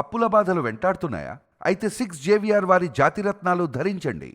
అప్పుల బాధలు వెంటాడుతున్నాయా? అయితే సిక్స్ జేవిఆర్ వారి జాతిరత్నాలు ధరించండి.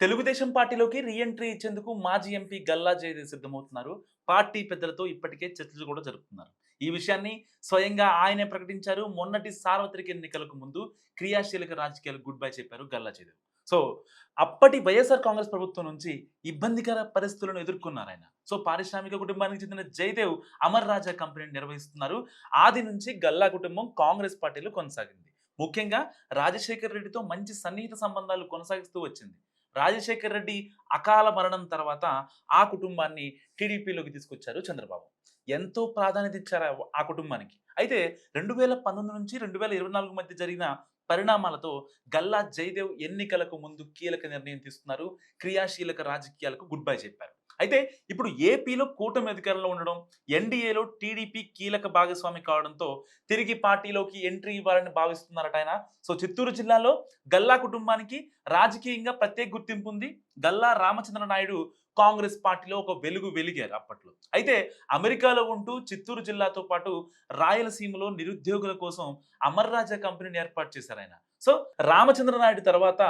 తెలుగుదేశం పార్టీలోకి రీఎంట్రీ ఇచ్చేందుకు మాజీ ఎంపీ గల్లా జయదేవ్ సిద్ధమవుతున్నారు. పార్టీ పెద్దలతో ఇప్పటికే చర్చలు కూడా జరుపుతున్నారు. ఈ విషయాన్ని స్వయంగా ఆయనే ప్రకటించారు. మొన్నటి సార్వత్రిక ఎన్నికలకు ముందు క్రియాశీలక రాజకీయాలు గుడ్ బై చెప్పారు గల్లా జయదేవ్. సో అప్పటి వైఎస్ఆర్ కాంగ్రెస్ ప్రభుత్వం నుంచి ఇబ్బందికర పరిస్థితులను ఎదుర్కొన్నారు ఆయన. సో పారిశ్రామిక కుటుంబానికి చెందిన జయదేవ్ అమర్ రాజా కంపెనీని నిర్వహిస్తున్నారు. ఆది నుంచి గల్లా కుటుంబం కాంగ్రెస్ పార్టీలో కొనసాగింది. ముఖ్యంగా రాజశేఖర్ రెడ్డితో మంచి సన్నిహిత సంబంధాలు కొనసాగిస్తూ వచ్చింది. రాజశేఖర్ రెడ్డి అకాల మరణం తర్వాత ఆ కుటుంబాన్ని టీడీపీలోకి తీసుకొచ్చారు చంద్రబాబు. ఎంతో ప్రాధాన్యత ఇచ్చారు ఆ- ఆ కుటుంబానికి. అయితే రెండు వేల పంతొమ్మిది నుంచి రెండు వేల ఇరవై నాలుగు మధ్య జరిగిన పరిణామాలతో గల్లా జయదేవ్ ఎన్నికలకు ముందు కీలక నిర్ణయం తీసుకున్నారు. క్రియాశీలక రాజకీయాలకు గుడ్ బై చెప్పారు. అయితే ఇప్పుడు ఏపీలో కూటమి అధికారంలో ఉండడం ఎన్డీఏలో టీడీపీ కీలక భాగస్వామి కావడంతో తిరిగి పార్టీలోకి ఎంట్రీ ఇవ్వాలని భావిస్తున్నారట ఆయన. సో చిత్తూరు జిల్లాలో గల్లా కుటుంబానికి రాజకీయంగా ప్రత్యేక గుర్తింపు ఉంది. గల్లా రామచంద్ర నాయుడు కాంగ్రెస్ పార్టీలో ఒక వెలుగు వెలిగారు అప్పట్లో. అయితే అమెరికాలో ఉంటూ చిత్తూరు జిల్లాతో పాటు రాయలసీమలో నిరుద్యోగుల కోసం అమర్ రాజా కంపెనీని ఏర్పాటు చేశారు ఆయన. సో రామచంద్ర నాయుడు తర్వాత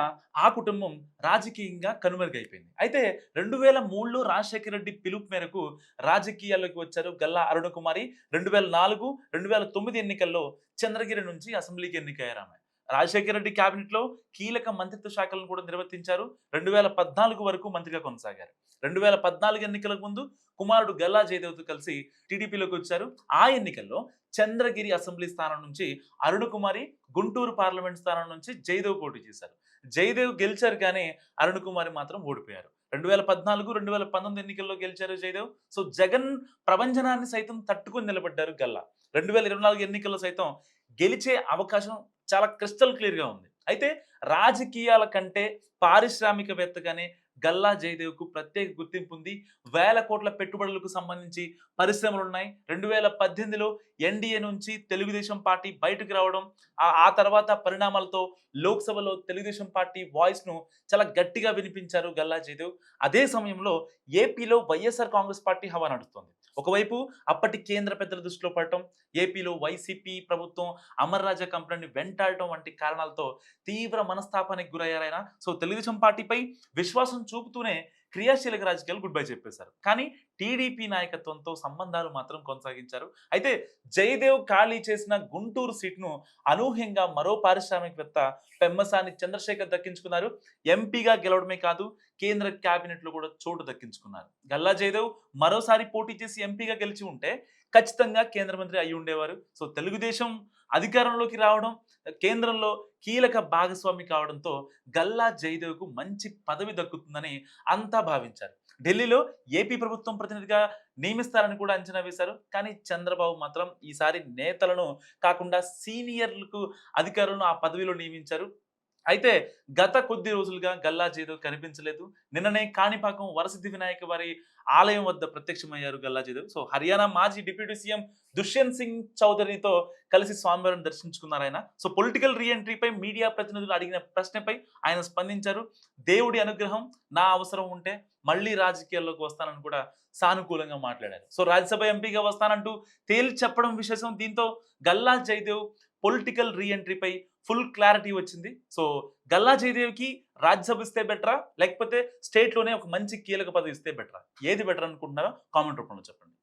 ఆ కుటుంబం రాజకీయంగా కనుమరుగైపోయింది. అయితే రెండు వేల మూడులో రాజశేఖర రెడ్డి పిలుపు మేరకు రాజకీయాల్లోకి వచ్చారు గల్లా అరుణ కుమారి రెండు వేల నాలుగు రెండు వేల తొమ్మిది ఎన్నికల్లో చంద్రగిరి నుంచి అసెంబ్లీకి ఎన్నికయ్యారు ఆమె. రాజశేఖర రెడ్డి క్యాబినెట్లో కీలక మంత్రిత్వ శాఖలను కూడా నిర్వర్తించారు. రెండు వేల పద్నాలుగు వరకు మంత్రిగా కొనసాగారు. రెండు వేల పద్నాలుగు ఎన్నికలకు ముందు కుమారుడు గల్లా జయదేవ్తో కలిసి టీడీపీలోకి వచ్చారు. ఆ ఎన్నికల్లో చంద్రగిరి అసెంబ్లీ స్థానం నుంచి అరుణ్ కుమారి గుంటూరు పార్లమెంట్ స్థానం నుంచి జయదేవ్ పోటీ చేశారు. జయదేవ్ గెలిచారు కానీ అరుణ్ కుమారి మాత్రం ఓడిపోయారు. రెండు వేల పద్నాలుగు రెండు వేల పంతొమ్మిది ఎన్నికల్లో గెలిచారు జయదేవ్. సో జగన్ ప్రభంజనాన్ని సైతం తట్టుకుని నిలబడ్డారు గల్లా. రెండు వేల ఇరవై నాలుగు ఎన్నికల్లో సైతం గెలిచే అవకాశం చాలా క్రిస్టల్ క్లియర్గా ఉంది. అయితే రాజకీయాల కంటే పారిశ్రామికవేత్తగానే గల్లా జయదేవ్కు ప్రత్యేక గుర్తింపు ఉంది వేల కోట్ల పెట్టుబడులకు సంబంధించి పరిశ్రమలు ఉన్నాయి రెండు వేల పద్దెనిమిదిలో ఎన్డీఏ నుంచి తెలుగుదేశం పార్టీ బయటకు రావడం ఆ- తర్వాత పరిణామాలతో లోక్సభలో తెలుగుదేశం పార్టీ వాయిస్ను చాలా గట్టిగా వినిపించారు గల్లా జయదేవ్. అదే సమయంలో ఏపీలో వైఎస్ఆర్ కాంగ్రెస్ పార్టీ హవా నడుస్తుంది. ఒకవైపు అప్పటి కేంద్ర పెద్దల దృష్టిలో పడటం ఏపీలో వైసీపీ ప్రభుత్వం అమర్ రాజా కంపెనీని వెంటాడటం వంటి కారణాలతో తీవ్ర మనస్తాపానికి గురయ్యారైనా సో తెలుగుదేశం పార్టీపై విశ్వాసం చూపుతూనే క్రియాశీలక రాజకీయాలు గుడ్ బై చెప్పేశారు. కానీ టీడీపీ నాయకత్వంతో సంబంధాలు మాత్రం కొనసాగించారు. అయితే జయదేవ్ ఖాళీ చేసిన గుంటూరు సీట్ను అనూహ్యంగా మరో పారిశ్రామికవేత్త పెమ్మసాని చంద్రశేఖర్ దక్కించుకున్నారు. ఎంపీగా గెలవడమే కాదు కేంద్ర క్యాబినెట్లో కూడా చోటు దక్కించుకున్నారు. గల్లా జయదేవ్ మరోసారి పోటీ చేసి ఎంపీగా గెలిచి ఉంటే ఖచ్చితంగా కేంద్ర మంత్రి అయి ఉండేవారు. సో తెలుగుదేశం అధికారంలోకి రావడం కేంద్రంలో కీలక భాగస్వామి కావడంతో గల్లా జయదేవ్కు మంచి పదవి దక్కుతుందని అంతా భావించారు. ఢిల్లీలో ఏపీ ప్రభుత్వం ప్రతినిధిగా నియమిస్తారని కూడా అంచనా వేశారు. కానీ చంద్రబాబు మాత్రం ఈసారి నేతలను కాకుండా సీనియర్లకు అధికారులను ఆ పదవిలో నియమించారు. అయితే గత కొద్ది రోజులుగా గల్లా జయదేవ్ కనిపించలేదు. నిన్ననే కాణిపాకం వరసిద్ధి వినాయక వారి ఆలయం వద్ద ప్రత్యక్షమయ్యారు గల్లా జయదేవ్ సో హర్యానా మాజీ డిప్యూటీ సీఎం దుష్యంత్ సింగ్ చౌదరితో కలిసి స్వామివారిని దర్శించుకున్నారు ఆయన. సో పొలిటికల్ రీఎంట్రీపై మీడియా ప్రతినిధులు అడిగిన ప్రశ్నపై ఆయన స్పందించారు. దేవుడి అనుగ్రహం నా అవసరం ఉంటే మళ్ళీ రాజకీయాల్లోకి వస్తానని కూడా సానుకూలంగా మాట్లాడారు. సో రాజ్యసభ ఎంపీగా వస్తానంటూ తేల్చి చెప్పడం విశేషం దీంతో గల్లా జయదేవ్ పొలిటికల్ రీఎంట్రీపై ఫుల్ క్లారిటీ వచ్చింది. సో గల్లా జయదేవ్కి రాజ్యసభ ఇస్తే బెటరా? లేకపోతే స్టేట్లోనే ఒక మంచి కీలక పదవి ఇస్తే బెటరా? ఏది బెటర్ అనుకుంటున్నారో కామెంట్ రూపంలో చెప్పండి.